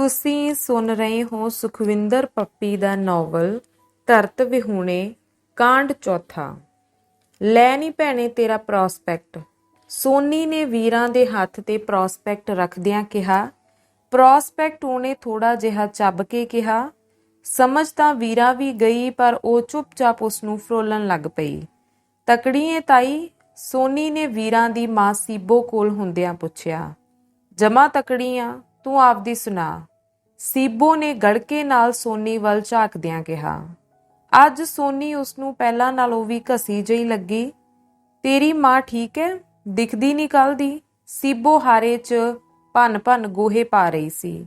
ਤੁਸੀਂ ਸੁਣ ਰਹੇ ਹੋ ਸੁਖਵਿੰਦਰ ਪੱਪੀ ਦਾ ਨੋਵਲ, ਧਰਤ ਵਿਹੂਣੇ, ਕਾਂਡ ਚੌਥਾ। ਲੈ ਨਹੀਂ ਭੈਣੇ ਤੇਰਾ ਪ੍ਰੋਸਪੈਕਟ ਸੋਨੀ ਨੇ ਵੀਰਾਂ ਦੇ ਹੱਥ ਤੇ ਪ੍ਰੋਸਪੈਕਟ ਰੱਖਦਿਆਂ ਕਿਹਾ ਪ੍ਰੋਸਪੈਕਟ ਉਹਨੇ ਥੋੜਾ ਜਿਹਾ ਚੱਬ ਕੇ ਕਿਹਾ, ਸਮਝ ਤਾਂ ਵੀਰਾ ਵੀ ਗਈ ਪਰ ਉਹ ਚੁੱਪਚਾਪ ਉਸ ਨੂੰ ਫਰੋਲਣ ਲੱਗ ਪਈ। ਤਕੜੀਏ ਤਾਈ, ਸੋਨੀ ਨੇ ਵੀਰਾਂ ਦੀ ਮਾਂ ਸੀਬੋ ਕੋਲ ਹੁੰਦਿਆਂ ਪੁੱਛਿਆ, ਜਮਾ ਤਕੜੀਆਂ ਤੂੰ ਆਪਦੀ ਸੁਣਾ। ਸੀਬੋ ਨੇ ਗੜਕੇ ਨਾਲ ਸੋਨੀ ਵੱਲ ਝਾਕਦਿਆਂ ਕਿਹਾ, ਅੱਜ ਸੋਨੀ ਉਸ ਨੂੰ ਪਹਿਲਾਂ ਨਾਲੋਂ ਵੀ ਘਸੀ ਜਿਹੀ ਲੱਗੀ। ਤੇਰੀ ਮਾਂ ਠੀਕ ਹੈ ਦਿਖਦੀ ਨਹੀਂ ਕੱਲ ਦੀ। ਸੀਬੋ ਹਾਰੇ 'ਚ ਭੰਨ ਭੰਨ ਗੋਹੇ ਪਾ ਰਹੀ ਸੀ।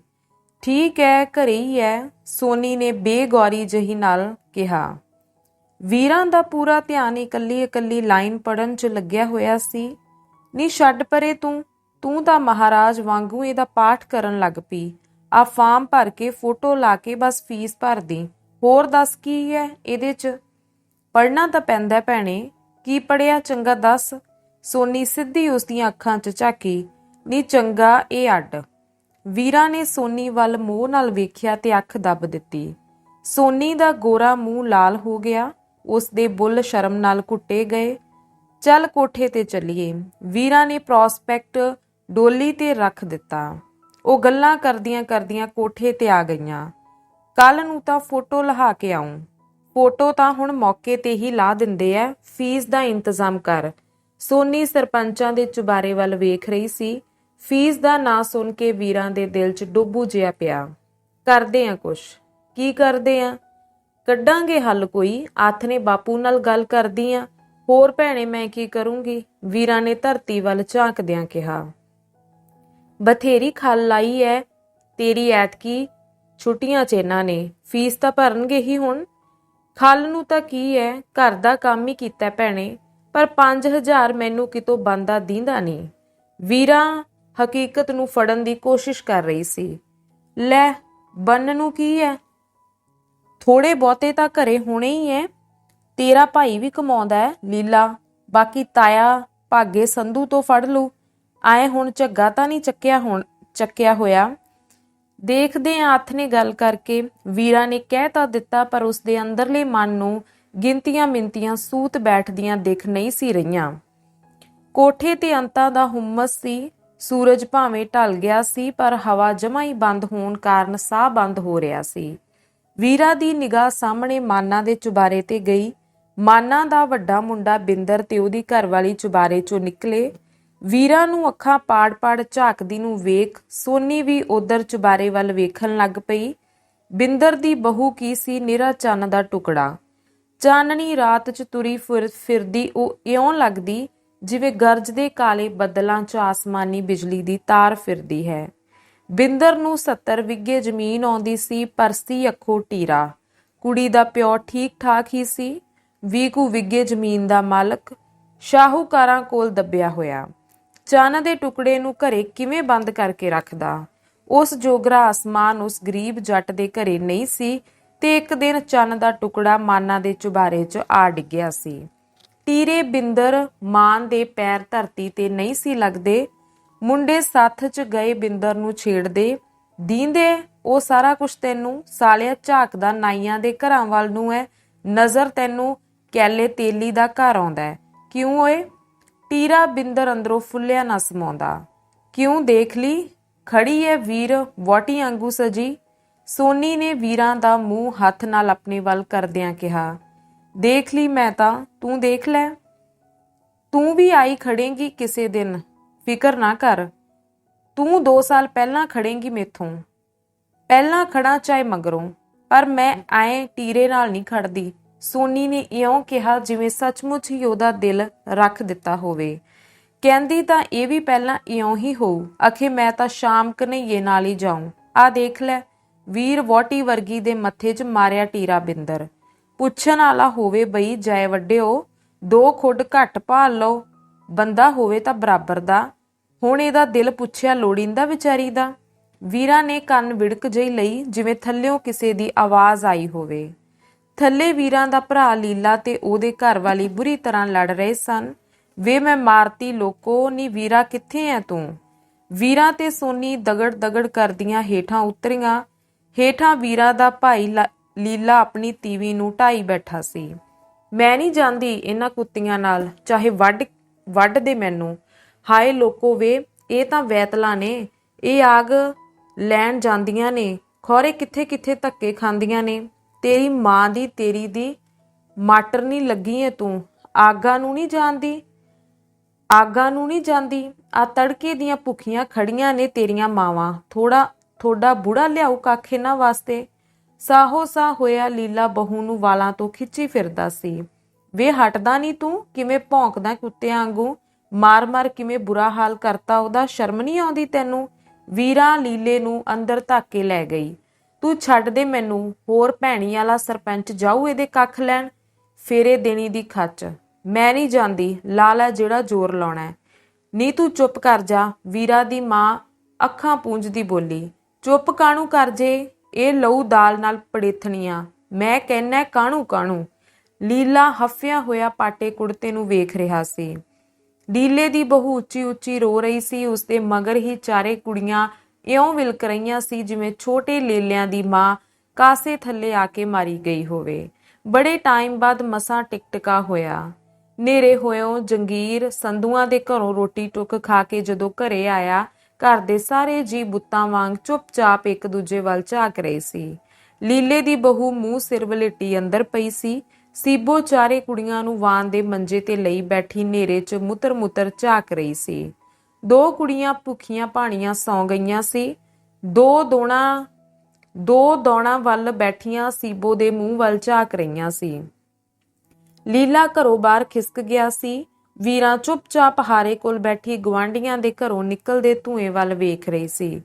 ਠੀਕ ਹੈ ਘਰੇ ਹੀ ਹੈ ਸੋਨੀ ਨੇ ਬੇਗੌਰੀ ਜਹੀ ਨਾਲ ਕਿਹਾ। ਵੀਰਾਂ ਦਾ ਪੂਰਾ ਧਿਆਨ ਇਕੱਲੀ ਇਕੱਲੀ ਲਾਈਨ ਪੜਨ 'ਚ ਲੱਗਿਆ ਹੋਇਆ ਸੀ। ਨੀ ਛੱਡ ਪਰੇ ਤੂੰ ਤੂੰ ਤਾਂ ਮਹਾਰਾਜ ਵਾਂਗੂ ਇਹਦਾ ਪਾਠ ਕਰਨ ਲੱਗ ਪਈ। ਆ ਫਾਰਮ ਭਰ ਕੇ ਫੋਟੋ ਲਾ ਕੇ ਬਸ ਫੀਸ ਭਰ ਦੀ ਹੋਰ ਦੱਸ ਕੀ ਹੈ ਇਹਦੇ 'ਚ? ਪੜਨਾ ਤਾਂ ਪੈਂਦਾ ਭੈਣੇ। ਕੀ ਪੜਿਆ ਚੰਗਾ ਦੱਸ? ਸੋਨੀ ਸਿੱਧੀ ਉਸ ਦੀਆਂ ਅੱਖਾਂ 'ਚ ਝਾਕੀ। ਨਹੀਂ ਚੰਗਾ, ਇਹ ਅੱਡ। ਵੀਰਾ ਨੇ ਸੋਨੀ ਵੱਲ ਮੋਹ ਨਾਲ ਵੇਖਿਆ ਤੇ ਅੱਖ ਦੱਬ ਦਿੱਤੀ। ਸੋਨੀ ਦਾ ਗੋਰਾ ਮੂੰਹ ਲਾਲ ਹੋ ਗਿਆ। ਉਸ ਦੇ ਬੁੱਲ ਸ਼ਰਮ ਨਾਲ ਘੁੱਟੇ ਗਏ। ਚੱਲ ਕੋਠੇ ਤੇ ਚੱਲੀਏ। ਵੀਰਾ ਨੇ ਪ੍ਰੋਸਪੈਕਟ ਡੋਲੀ ਤੇ ਰੱਖ ਦਿੱਤਾ। ਉਹ ਗੱਲਾਂ ਕਰਦੀਆਂ ਕਰਦੀਆਂ ਕੋਠੇ ਤੇ ਆ ਗਈਆਂ। ਕੱਲ ਨੂੰ ਤਾਂ ਫੋਟੋ ਲਹਾ ਕੇ ਆਉਂ ਫੋਟੋ ਤਾਂ ਹੁਣ ਮੌਕੇ ਤੇ ਹੀ ਲਾ ਦਿੰਦੇ ਐ। ਫੀਸ ਦਾ ਇੰਤਜ਼ਾਮ ਕਰ। ਸੋਨੀ ਸਰਪੰਚਾਂ ਦੇ ਚੁਬਾਰੇ ਵੱਲ ਵੇਖ ਰਹੀ ਸੀ। ਫੀਸ ਦਾ ਨਾਂ ਸੁਣ ਕੇ ਵੀਰਾਂ ਦੇ ਦਿਲ 'ਚ ਡੁੱਬੂ ਜਿਹਾ ਪਿਆ। ਕਰਦੇ ਆ ਕੁਛ। ਕੀ ਕਰਦੇ ਆ? ਕੱਢਾਂਗੇ ਹੱਲ ਕੋਈ। ਆਥ ਨੇ ਬਾਪੂ ਨਾਲ ਗੱਲ ਕਰਦੀ ਆ। ਹੋਰ ਭੈਣੇ ਮੈਂ ਕੀ ਕਰੂੰਗੀ? ਵੀਰਾਂ ਨੇ ਧਰਤੀ ਵੱਲ ਝਾਂਕਦਿਆਂ ਕਿਹਾ। ਬਥੇਰੀ ਖਲ ਲਾਈ ਐ। ਤੇਰੀ ਐਤਕੀ ਛੁੱਟੀਆਂ ਚ ਇਹਨਾਂ ਨੇ। ਫੀਸ ਤਾਂ ਭਰਨਗੇ ਹੀ ਹੁਣ। ਖਲ ਨੂੰ ਤਾਂ ਕੀ ਐ? ਘਰ ਦਾ ਕੰਮ ਹੀ ਕੀਤਾ ਭੈਣੇ। ਪਰ 5000 ਮੈਨੂੰ ਕਿਤੋਂ ਬੰਦਾ ਦੀਂਦਾ ਨਹੀਂ ਵੀਰਾ ਹਕੀਕਤ ਨੂੰ ਫੜਨ ਦੀ ਕੋਸ਼ਿਸ਼ ਕਰ ਰਹੀ ਸੀ। ਲੈ, ਬੰਨ ਨੂੰ ਕੀ ਐ? ਥੋੜੇ ਬਹੁਤੇ ਤਾਂ ਘਰੇ ਹੋਣੇ ਹੀ ਐ। ਤੇਰਾ ਭਾਈ ਵੀ ਕਮਾਉਂਦਾ ਹੈ ਲੀਲਾ। ਬਾਕੀ ਤਾਇਆ ਭਾਗੇ ਸੰਧੂ ਤੋਂ ਫੜ ਲੂ ਆਏ ਹੁਣ ਝੱਗਾ ਤਾਂ ਨਹੀਂ ਚੱਕਿਆ ਹੁਣ, ਚੱਕਿਆ ਹੋਇਆ। ਦੇਖਦੇ ਆ ਹੱਥ ਨੇ ਗੱਲ ਕਰਕੇ। ਵੀਰਾ ਨੇ ਕਹਿ ਤਾਂ ਦਿੱਤਾ, ਪਰ ਉਸ ਦੇ ਅੰਦਰਲੇ ਮਨ ਨੂੰ ਗਿਣਤੀਆਂ ਮਿੰਤੀਆਂ ਸੂਤ ਬੈਠਦੀਆਂ ਦਿਖ ਨਹੀਂ ਸੀ ਰਹੀਆਂ। ਕੋਠੇ ਤੇ ਅੰਤਾਂ ਦਾ ਹੁਮਸ ਸੀ। ਸੂਰਜ ਭਾਵੇਂ ਢਲ ਗਿਆ ਸੀ, ਪਰ ਹਵਾ ਜਮਾ ਹੀ ਬੰਦ ਹੋਣ ਕਾਰਨ ਸਾਹ ਬੰਦ ਹੋ ਰਿਹਾ ਸੀ। ਵੀਰਾ ਦੀ ਨਿਗਾਹ ਸਾਹਮਣੇ ਮਾਨਾ ਦੇ ਚੁਬਾਰੇ ਤੇ ਗਈ। ਮਾਨਾ ਦਾ ਵੱਡਾ ਮੁੰਡਾ ਬਿੰਦਰ ਤੇ ਉਹਦੀ ਘਰਵਾਲੀ ਚੁਬਾਰੇ ਚੋਂ ਨਿਕਲੇ। ਵੀਰਾ ਨੂੰ ਅੱਖਾਂ ਪਾੜ-ਪਾੜ ਝਾਕਦੀ ਨੂੰ ਵੇਖ ਸੋਨੀ ਵੀ ਉਧਰ ਚੁਬਾਰੇ ਵੱਲ ਵੇਖਣ ਲੱਗ ਪਈ। ਬਿੰਦਰ ਦੀ ਬਹੂ ਕੀ ਸੀ? ਨਿਰਾ ਚੰਨ ਦਾ ਟੁਕੜਾ। ਚਾਨਣੀ ਰਾਤ 'ਚ ਤੁਰੀ ਫਿਰਦੀ, ਉਹ ਇਉਂ ਲੱਗਦੀ ਜਿਵੇਂ ਗਰਜਦੇ ਕਾਲੇ ਬੱਦਲਾਂ 'ਚ ਆਸਮਾਨੀ ਬਿਜਲੀ ਦੀ ਤਾਰ ਫਿਰਦੀ ਹੈ। ਬਿੰਦਰ ਨੂੰ 70 ਵਿਗੇ ਜ਼ਮੀਨ ਆਉਂਦੀ ਸੀ, ਪਰਸੀ ਅੱਖੋਂ ਟੀਰਾ। ਕੁੜੀ ਦਾ ਪਿਓ ਠੀਕ ਠਾਕ ਹੀ ਸੀ ਵੀਕੂ ਵਿਗੇ ਜ਼ਮੀਨ ਦਾ ਮਾਲਕ, ਸ਼ਾਹੂਕਾਰਾਂ ਕੋਲ ਦੱਬਿਆ ਹੋਇਆ। ਚੰਨ ਦੇ ਟੁਕੜੇ ਨੂੰ ਘਰੇ ਕਿਵੇਂ ਬੰਦ ਕਰਕੇ ਰੱਖਦਾ? ਉਸ ਜੋਗਰਾ ਆਸਮਾਨ ਉਸ ਗਰੀਬ ਜੱਟ ਦੇ ਘਰੇ ਨਹੀਂ ਸੀ ਤੇ ਇੱਕ ਦਿਨ ਚੰਨ ਦਾ ਟੁਕੜਾ ਮਾਨਾ ਦੇ ਚੁਬਾਰੇ 'ਚ ਆ ਡਿੱਗਿਆ ਸੀ। ਟੀਰੇ ਬਿੰਦਰ ਮਾਨ ਦੇ ਪੈਰ ਧਰਤੀ ਤੇ ਨਹੀਂ ਸੀ ਲੱਗਦੇ। ਮੁੰਡੇ ਸਾਥ 'ਚ ਗਏ ਬਿੰਦਰ ਨੂੰ ਛੇੜਦੇ। ਦੀਂਦੇ, ਉਹ ਸਾਰਾ ਕੁਝ ਤੈਨੂੰ ਸਾਲਿਆ ਝਾਕਦਾ ਨਾਈਆਂ ਦੇ ਘਰਾਂ ਵੱਲ ਨੂੰ ਹੈ ਨਜ਼ਰ ਤੈਨੂੰ ਕੈਲੇ ਤੇਲੀ ਦਾ ਘਰ ਆਉਂਦਾ ਕਿਉਂ ਓਏ? ਟੀਰਾ ਬਿੰਦਰ ਅੰਦਰੋਂ ਫੁੱਲਿਆ ਨਾ ਸਮਾਉਂਦਾ। ਕਿਉਂ ਦੇਖ ਲਈ? ਖੜੀ ਹੈ ਵੀਰ ਵਾਟੀ ਵਾਂਗੂ ਸਜੀ। ਸੋਨੀ ਨੇ ਵੀਰਾਂ ਦਾ ਮੂੰਹ ਹੱਥ ਨਾਲ ਆਪਣੇ ਵੱਲ ਕਰਦਿਆਂ ਕਿਹਾ, ਦੇਖ ਲਈ ਮੈਂ ਤਾਂ, ਤੂੰ ਦੇਖ ਲੈ। ਤੂੰ ਵੀ ਆਈ ਖੜੇਂਗੀ ਕਿਸੇ ਦਿਨ। ਫਿਕਰ ਨਾ ਕਰ। ਤੂੰ 2 ਸਾਲ ਪਹਿਲਾਂ ਖੜੇਂਗੀ ਮੇਥੋਂ। ਪਹਿਲਾਂ ਖੜਾ ਚਾਹੇ ਮਗਰੋਂ, ਪਰ ਮੈਂ ਆਏ ਟੀਰੇ ਨਾਲ ਨਹੀਂ ਖੜਦੀ। ਸੋਨੀ ਨੇ ਇਉਂ ਕਿਹਾ ਜਿਵੇਂ ਸੱਚਮੁੱਚ ਹੀ ਉਹਦਾ ਦਿਲ ਰੱਖ ਦਿੱਤਾ ਹੋਵੇ। ਕਹਿੰਦੀ ਤਾਂ ਇਹ ਵੀ ਪਹਿਲਾਂ ਇਉਂ ਹੀ ਹੋਊ। ਅਖੇ ਮੈਂ ਤਾਂ ਸ਼ਾਮ ਕਨਈਏ ਨਾਲ ਹੀ ਜਾਉਂ ਆ ਦੇਖ ਲੈ, ਵੀਰ ਵੋਟੀ ਵਰਗੀ ਦੇ ਮੱਥੇ 'ਚ ਮਾਰਿਆ ਟੀਰਾ ਬਿੰਦਰ। ਪੁੱਛਣ ਵਾਲਾ ਹੋਵੇ ਬਈ ਜੈ ਵੱਡਿਓ, ਦੋ ਖੁੱਡ ਘੱਟ ਭਾਲ ਲਓ। ਬੰਦਾ ਹੋਵੇ ਤਾਂ ਬਰਾਬਰ ਦਾ। ਹੁਣ ਇਹਦਾ ਦਿਲ ਪੁੱਛਿਆ ਲੋੜਿੰਦਾ ਵਿਚਾਰੀ ਦਾ। ਵੀਰਾ ਨੇ ਕੰਨ ਵਿੜਕ ਜਿਹੀ ਲਈ, ਜਿਵੇਂ ਥੱਲਿਓਂ ਕਿਸੇ ਦੀ ਆਵਾਜ਼ ਆਈ ਹੋਵੇ। ਥੱਲੇ ਵੀਰਾਂ ਦਾ ਭਰਾ ਲੀਲਾ ਤੇ ਉਹਦੇ ਘਰ ਵਾਲੀ ਬੁਰੀ ਤਰ੍ਹਾਂ ਲੜ ਰਹੇ ਸਨ। ਵੇ ਮੈਂ ਮਾਰਤੀ, ਲੋਕੋ, ਨੀ ਵੀਰਾ ਕਿੱਥੇ ਐ ਤੂੰ? ਵੀਰਾਂ ਤੇ ਸੋਨੀ ਦਗੜ ਦਗੜ ਕਰਦੀਆਂ ਹੇਠਾਂ ਉਤਰੀਆਂ। ਹੇਠਾਂ ਵੀਰਾ ਦਾ ਭਾਈ ਲੀਲਾ ਆਪਣੀ ਤੀਵੀ ਨੂੰ ਢਾਈ ਬੈਠਾ ਸੀ। ਮੈਂ ਨਹੀਂ ਜਾਂਦੀ ਇਹਨਾਂ ਕੁੱਤੀਆਂ ਨਾਲ, ਚਾਹੇ ਵੱਢ ਵੱਢ ਦੇ ਮੈਨੂੰ। ਹਾਏ ਲੋਕੋ ਵੇ, ਇਹ ਤਾਂ ਵੈਤਲਾ ਨੇ। ਇਹ ਆਗ ਲੈਣ ਜਾਂਦੀਆਂ ਨੇ। ਖੋਰੇ ਕਿੱਥੇ ਕਿੱਥੇ ਧੱਕੇ ਖਾਂਦੀਆਂ ਨੇ। ਤੇਰੀ ਮਾਂ ਦੀ, ਤੇਰੀ ਦੀ ਮਾਟਰ ਨਹੀਂ ਲੱਗੀ ਏ ਤੂੰ। ਆਗਾ ਨੂੰ ਨਹੀਂ ਜਾਣਦੀ। ਆਗਾ ਨੂੰ ਨਹੀਂ ਜਾਂਦੀ ਆ ਤੜਕੇ ਦੀਆਂ ਭੁੱਖੀਆਂ ਖੜੀਆਂ ਨੇ ਤੇਰੀਆਂ ਮਾਵਾਂ। ਥੋੜਾ ਥੋੜਾ ਬੁੜਾ ਲਿਆਉ ਕੱਖ ਇਹਨਾਂ ਵਾਸਤੇ। ਸਾਹੋ ਸਾਹ ਹੋਇਆ ਲੀਲਾ ਬਹੂ ਨੂੰ ਵਾਲਾਂ ਤੋਂ ਖਿੱਚੀ ਫਿਰਦਾ ਸੀ। ਵੇ ਹਟਦਾ ਨਹੀਂ ਤੂੰ? ਕਿਵੇਂ ਭੌਂਕਦਾ ਕੁੱਤਿਆਂ ਵਾਂਗੂ? ਮਾਰ-ਮਾਰ ਕਿਵੇਂ ਬੁਰਾ ਹਾਲ ਕਰਤਾ? ਉਹਦਾ ਸ਼ਰਮ ਨਹੀਂ ਆਉਂਦੀ ਤੈਨੂੰ? ਵੀਰਾ ਲੀਲੇ ਨੂੰ ਅੰਦਰ ਧੱਕ ਕੇ ਲੈ ਗਈ। ਤੂੰ ਛੱਡ ਦੇ ਮੈਨੂੰ, ਹੋਰ ਭੈਣੀ ਵਾਲਾ ਸਰਪੰਚ ਜਾਊ ਇਹਦੇ ਕੱਖ ਲੈਣ। ਫੇਰੇ ਦੇਣੀ ਦੀ ਖੱਚ। ਮੈਂ ਨਹੀਂ ਜਾਂਦੀ, ਲਾਲਾ ਜਿਹੜਾ ਜ਼ੋਰ ਲਾਉਣਾ ਨੀ ਤੂੰ ਚੁੱਪ ਕਰ ਜਾ, ਵੀਰਾ ਦੀ ਮਾਂ ਅੱਖਾਂ ਪੂੰਝਦੀ ਬੋਲੀ। ਚੁੱਪ ਕਾਣੂ ਕਰ ਜੇ? ਇਹ ਲਹੂ ਦਾਲ ਨਾਲ ਪੜੇਥਣੀਆਂ। ਮੈਂ ਕਹਿਣਾ ਕਾਣੂ ਕਾਣੂ ਲੀਲਾ ਹਫਿਆ ਹੋਇਆ ਪਾਟੇ ਕੁੜਤੇ ਨੂੰ ਵੇਖ ਰਿਹਾ ਸੀ। ਲੀਲੇ ਦੀ ਬਹੂ ਉੱਚੀ ਉੱਚੀ ਰੋ ਰਹੀ ਸੀ, ਉਸਦੇ ਮਗਰ ਹੀ ਚਾਰੇ ਕੁੜੀਆਂ ਇਉਂ ਵਿਲਕ ਰਹੀਆਂ ਸੀ ਜਿਵੇਂ ਛੋਟੇ ਲੇਲਿਆਂ ਦੀ ਮਾਂ ਕਾਸੇ ਥੱਲੇ ਆ ਕੇ ਮਾਰੀ ਗਈ ਹੋਵੇ। ਬੜੇ ਟਾਈਮ ਬਾਅਦ ਮਸਾਂ ਟਿਕਟਕਾ ਹੋਇਆ। ਨੇਰੇ ਹੋਇਓ ਜੰਗੀਰ ਸੰਧੂਆਂ ਦੇ ਘਰੋਂ ਰੋਟੀ ਟੁੱਕ ਖਾ ਕੇ ਜਦੋਂ ਘਰੇ ਆਇਆ, ਘਰ ਦੇ ਸਾਰੇ ਜੀ ਬੁੱਤਾਂ ਵਾਂਗ ਚੁੱਪਚਾਪ ਇੱਕ ਦੂਜੇ ਵੱਲ ਝਾਕ ਰਹੇ ਸੀ। ਲੀਲੇ ਦੀ ਬਹੂ ਮੂੰਹ ਸਿਰ ਵਲੇਟੀ ਅੰਦਰ ਪਈ ਸੀ। ਸੀਬੋ ਚਾਰੇ ਕੁੜੀਆਂ ਨੂੰ ਵਾਨ ਦੇ ਮੰਜੇ ਤੇ ਲਈ ਬੈਠੀ ਨੇਰੇ 'ਚ ਮੁੱਤਰ-ਮੁੱਤਰ ਝਾਕ ਰਹੀ ਸੀ। ਦੋ ਕੁੜੀਆਂ ਭੁੱਖੀਆਂ ਭਾਣੀਆਂ ਸੌਂ ਗਈਆਂ ਸੀ। ਦੋ ਦੋਣਾ, ਦੋ ਦੌਣਾ ਵੱਲ ਬੈਠੀਆਂ ਸੀਬੋ ਦੇ ਮੂੰਹ ਵੱਲ ਝਾਕ ਰਹੀਆਂ ਸੀ। ਲੀਲਾ ਘਰੋਂ ਬਾਹਰ ਖਿਸਕ ਗਿਆ ਸੀ। ਵੀਰਾਂ ਚੁੱਪਚਾਪ ਹਾਰੇ ਕੋਲ ਬੈਠੀ ਗਵਾਂਡੀਆਂ ਦੇ ਘਰੋਂ ਨਿਕਲਦੇ ਧੂਏ ਵੱਲ ਵੇਖ ਰਹੀ ਸੀ।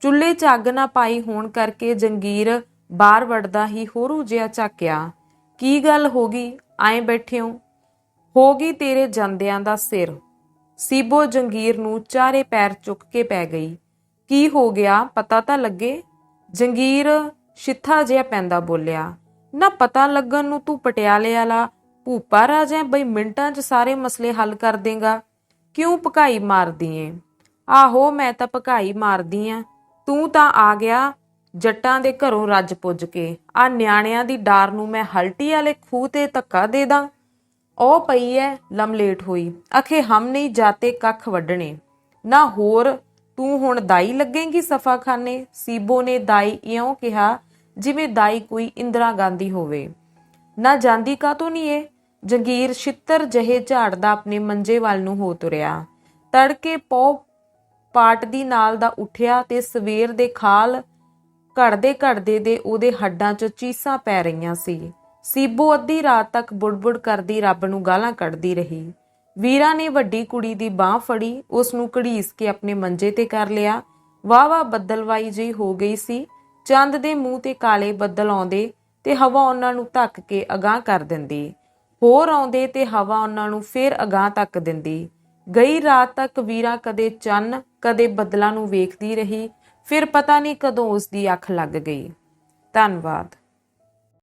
ਚੁੱਲ੍ਹੇ 'ਚ ਅੱਗ ਨਾ ਪਾਈ ਹੋਣ ਕਰਕੇ ਜੰਗੀਰ ਬਾਹਰ ਵੜਦਾ ਹੀ ਹੋਰੂ ਜਿਹਾ ਝਾਕਿਆ। ਕੀ ਗੱਲ ਹੋ ਗਈ? ਐਂ ਬੈਠਿਓ ਹੋ ਗਈ ਤੇਰੇ ਜਾਂਦਿਆਂ ਦਾ ਸਿਰ। ਸੀਬੋ ਜੰਗੀਰ ਨੂੰ ਚਾਰੇ ਪੈਰ ਚੁੱਕ ਕੇ ਪੈ ਗਈ। ਕੀ ਹੋ ਗਿਆ? ਪਤਾ ਤਾਂ ਲੱਗੇ? ਜੰਗੀਰ ਛਿੱਥਾ ਜਿਹਾ ਪੈਂਦਾ ਬੋਲਿਆ, ਨਾ ਪਤਾ ਲੱਗਣ ਨੂੰ ਤੂੰ ਪਟਿਆਲੇ ਵਾਲਾ ਭੂਪਾ ਰਾਜਾ ਬਈ ਮਿੰਟਾਂ 'ਚ ਸਾਰੇ ਮਸਲੇ ਹੱਲ ਕਰ ਦੇਗਾ। ਕਿਉਂ ਭਕਾਈ ਮਾਰਦੀ ਏ? ਆਹੋ, ਮੈਂ ਤਾਂ ਪਕਾਈ ਮਾਰਦੀ ਆ। ਤੂੰ ਤਾਂ ਆ ਗਿਆ ਜੱਟਾਂ ਦੇ ਘਰੋਂ ਰੱਜ ਪੁੱਜ ਕੇ। ਆ ਨਿਆਣਿਆਂ ਦੀ ਡਾਰ ਨੂੰ ਮੈਂ ਹਲਟੀ ਵਾਲੇ ਖੂਹ ਤੇ ਧੱਕਾ ਦੇ ਦਾਂ। ਉਹ ਪਈ ਐ ਲਮਲੇਟ ਹੋਈ। ਅਖੇ ਹਮ ਨਹੀਂ ਜਾਤੇ ਕੱਖ ਵੱਢਣੇ। ਨਾ ਹੋਰ, ਤੂੰ ਹੁਣ ਦਾਈ ਲੱਗੇਂਗੀ ਸਫਾਖਾਨੇ? ਸੀਬੋ ਨੇ ਦਾਈ ਇਉਂ ਕਿਹਾ, ਜਿਵੇਂ ਦਾਈ ਕੋਈ ਇੰਦਰਾ ਗਾਂਧੀ ਹੋਵੇ। ਨਾ ਜਾਂਦੀ ਕਾਤੋਂ ਨਹੀਂ ਏ ਜੰਗੀਰ ਛਿੱਤਰ ਜਹੇ ਝਾੜਦਾ ਆਪਣੇ ਮੰਜੇ ਵੱਲ ਨੂੰ ਹੋ ਤੁਰਿਆ। ਤੜਕੇ ਪੌ ਪਾਟ ਦੀ ਨਾਲ ਦਾ ਉੱਠਿਆ ਤੇ ਸਵੇਰ ਦੇ ਖਾਲ ਘੜਦੇ ਘੜਦੇ ਦੇ ਉਹਦੇ ਹੱਡਾਂ 'ਚ ਚੀਸਾਂ ਪੈ ਰਹੀਆਂ ਸੀ। ਸੀਬੋ ਅੱਧੀ ਰਾਤ ਤੱਕ ਬੁੜਬੁੜ ਕਰਦੀ ਰੱਬ ਨੂੰ ਗਾਲਾਂ ਕੱਢਦੀ ਰਹੀ। ਵੀਰਾ ਨੇ ਵੱਡੀ ਕੁੜੀ ਦੀ ਬਾਹ ਫੜੀ ਉਸ ਨੂੰ ਘੜੀਸ ਕੇ ਆਪਣੇ ਮੰਜੇ ਤੇ ਕਰ ਲਿਆ। ਵਾਵਾ ਬੱਦਲਵਾਈ ਜਿਹੀ ਹੋ ਗਈ ਸੀ। ਚੰਦ ਦੇ ਮੂੰਹ ਤੇ ਕਾਲੇ ਬੱਦਲ ਆਉਂਦੇ ਤੇ ਹਵਾ ਉਹਨਾਂ ਨੂੰ ਧੱਕ ਕੇ ਅਗਾਹ ਕਰ ਦਿੰਦੀ। ਹੋਰ ਆਉਂਦੇ ਤੇ ਹਵਾ ਉਹਨਾਂ ਨੂੰ ਫੇਰ ਅਗਾਹ ਤੱਕ ਦਿੰਦੀ। ਗਈ ਰਾਤ ਤੱਕ ਵੀਰਾ ਕਦੇ ਚੰਨ, ਕਦੇ ਬੱਦਲਾਂ ਨੂੰ ਵੇਖਦੀ ਰਹੀ। ਫਿਰ ਪਤਾ ਨਹੀਂ ਕਦੋਂ ਉਸ ਦੀ ਅੱਖ ਲੱਗ ਗਈ। ਧੰਨਵਾਦ।